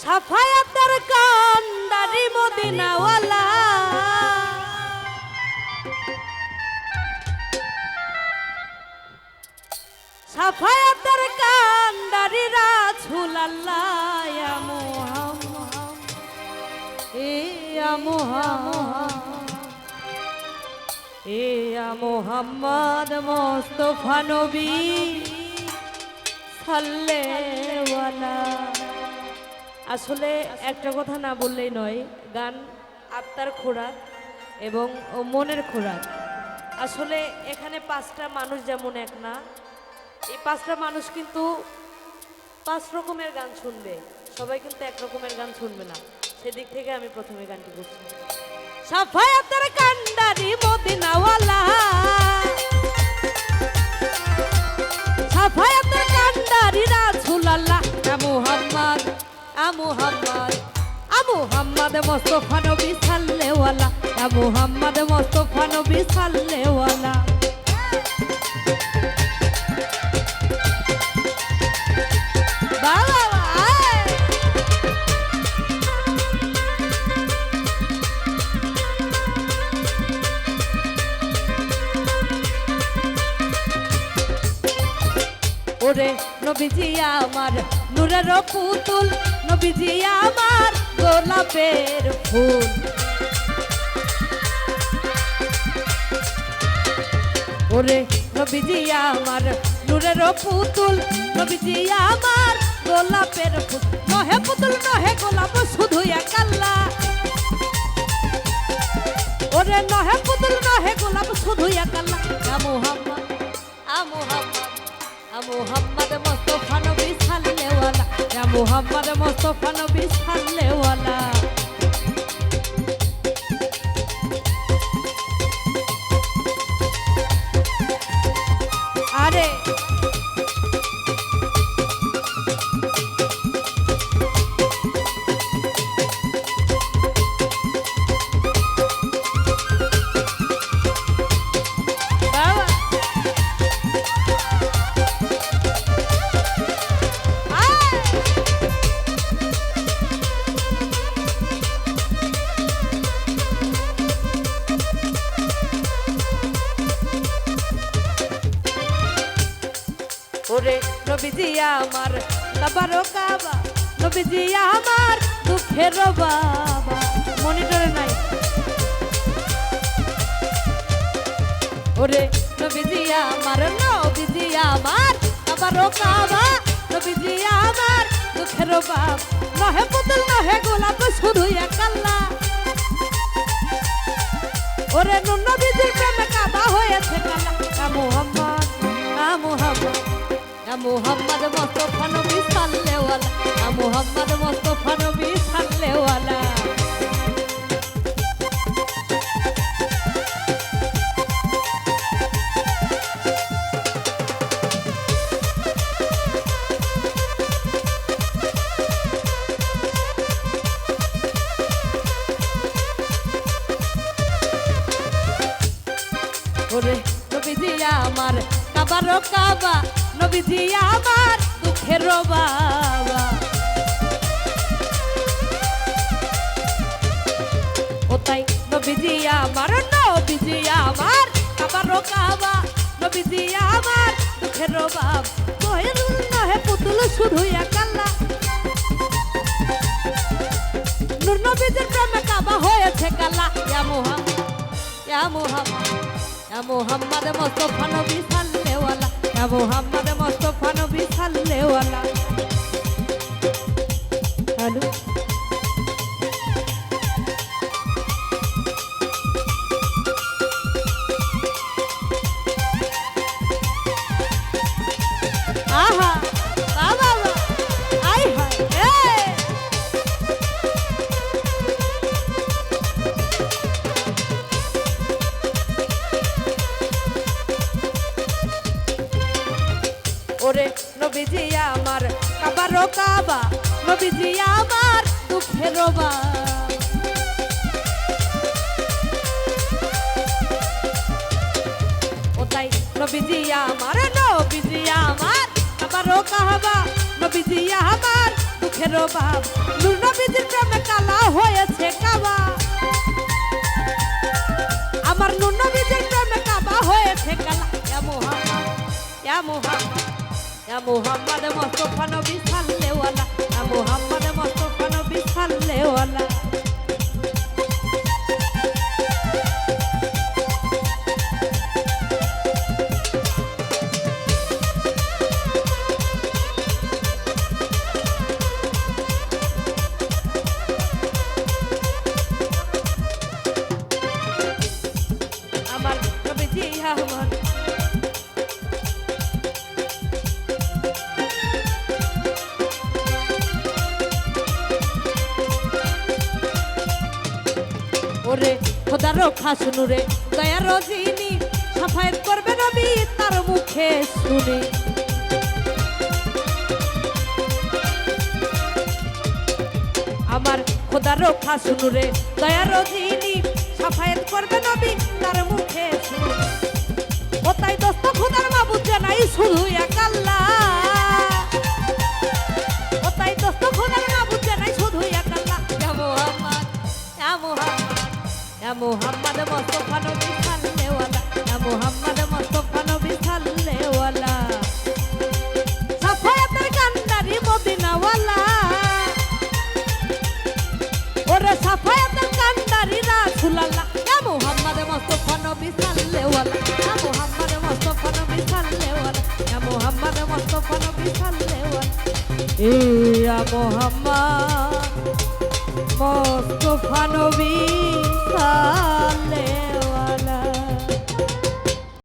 সাফায়াতের কান্ডারি মদিনাওয়ালা। সাফায়াতের কান্ডারি রাসূল আল্লাহ ইয়া মুহাম্মদ। ইয়া মুহাম্মদ। ইয়া মুহাম্মদ মুস্তাফা নবী সাল্লেওয়ালা আসলে একটা কথা না বললেই নয়, গান আত্মার খোরাক এবং মনের খোরাক। আসলে এখানে পাঁচটা মানুষ যেমন এক না, এই পাঁচটা মানুষ কিন্তু পাঁচ রকমের গান শুনবে। সবাই কিন্তু এক রকমের গান শুনবে না। সেদিক থেকে আমি প্রথমে গানটি করছি সাফায়াতের কান্ডারি মুহাম্মদ। আ মুহাম্মদ মুস্তাফা নবী সাল্লেওয়ালা। আ মুহাম্মদ মুস্তাফা নবী সাল্লেওয়ালা। ওরে নবীজি আমার নূরের পুতুল, নবীজি আমার গোলাপের ফুল। ওরে নবীজি আমার নূরের পুতুল, নবীজি আমার গোলাপের ফুল। নহে পুতুল, নহে গোলাপ, শুধু একাল্লা ওরে নহে পুতুল, নহে গোলাপ, শুধু একাল্লা মুহাম্মদ মুহাম্মদ মুহাম্মদ মুহাম্মদ মোস্তফা নবী সাল্লেওয়ালা ওরে নবীজি আমার কাবারো কাবা। নবীজি আমার, দুঃখের বাবা। মনিটরে নাই? ওরে নবীজি আমার নবীজি আমার কাবারো কাবা। নবীজি আমার, দুঃখের বাপ নহে পুতুল, নহে গোলাপ শুধু একাল্লা ওরে নবীজির প্রেমে কাবা হয়েছে কালা। মুহাম্মদ মুহাম্মদ। মুহাম্মদ মুস্তাফা নবী সাল্লেওয়ালা মুহাম্মদ মুস্তাফা নবী সাল্লেওয়ালা। আমার কাবারো কাবা নবীজি আমার দুঃখের বাবা। ও তাই নবীজি আমার নবীজি আমার কাবারো কাবা। নবীজি আমার দুঃখের ইয়া মুহাম্মদ মুহাম্মদ মুহাম্মদ, মুস্তাফা নবী সাল্লেওয়ালা ইয়া মুহাম্মদ মুস্তাফা নবী সাল্লেওয়ালা। হ্যালো কাবা নবীজি আমার দুঃখের বাবা ও তাই নবীজি আমার নবীজি আমার কাবারো কাবা নবীজি আমার দুঃখের বাপ নূর নবীজির প্রেমে কালা হয়েছে কাবা। আমার নূর নবীজির প্রেমে কাবা হয়েছে কালা। ইয়া মুহাম্মদ ইয়া মুহাম্মদ ইয়া মুহাম্মদ মুস্তাফা নবী সাল্লাল্লাহু আলাইহি ইয়া মুহাম্মদ মুস্তাফা নবী সাল্লাল্লাহু আলাইহি আমার নবীজি আমার ওরে খোদারো খাসনুরে দয়ার রজিনী, সাফায়াত করবে নবী তার মুখে শুনে। আমার খোদারো খাসনুরে দয়ার রজিনী, সাফায়াত করবে নবী তার মুখে শুনে। ও তাই দোস্ত খোদার মাবুদ জানাই শুধু এক ইয়া মুহাম্মদ মুস্তাফা নবী আলাইহি ইয়া মুহাম্মদ মুস্তাফা নবী আলাইহি সাফায়াতের কান্দারি মদিনাওয়ালা। ওরে সাফায়াতের কান্দারি রাসূলুল্লাহ ইয়া মুহাম্মদ মুস্তাফা নবী আলাইহি ইয়া মুহাম্মদ মুস্তাফা নবী আলাইহি ইয়া মুহাম্মদ মুস্তাফা নবী আলাইহি ইয়া মুহাম্মদ মুস্তাফা নবী সাল্লাল্লাহু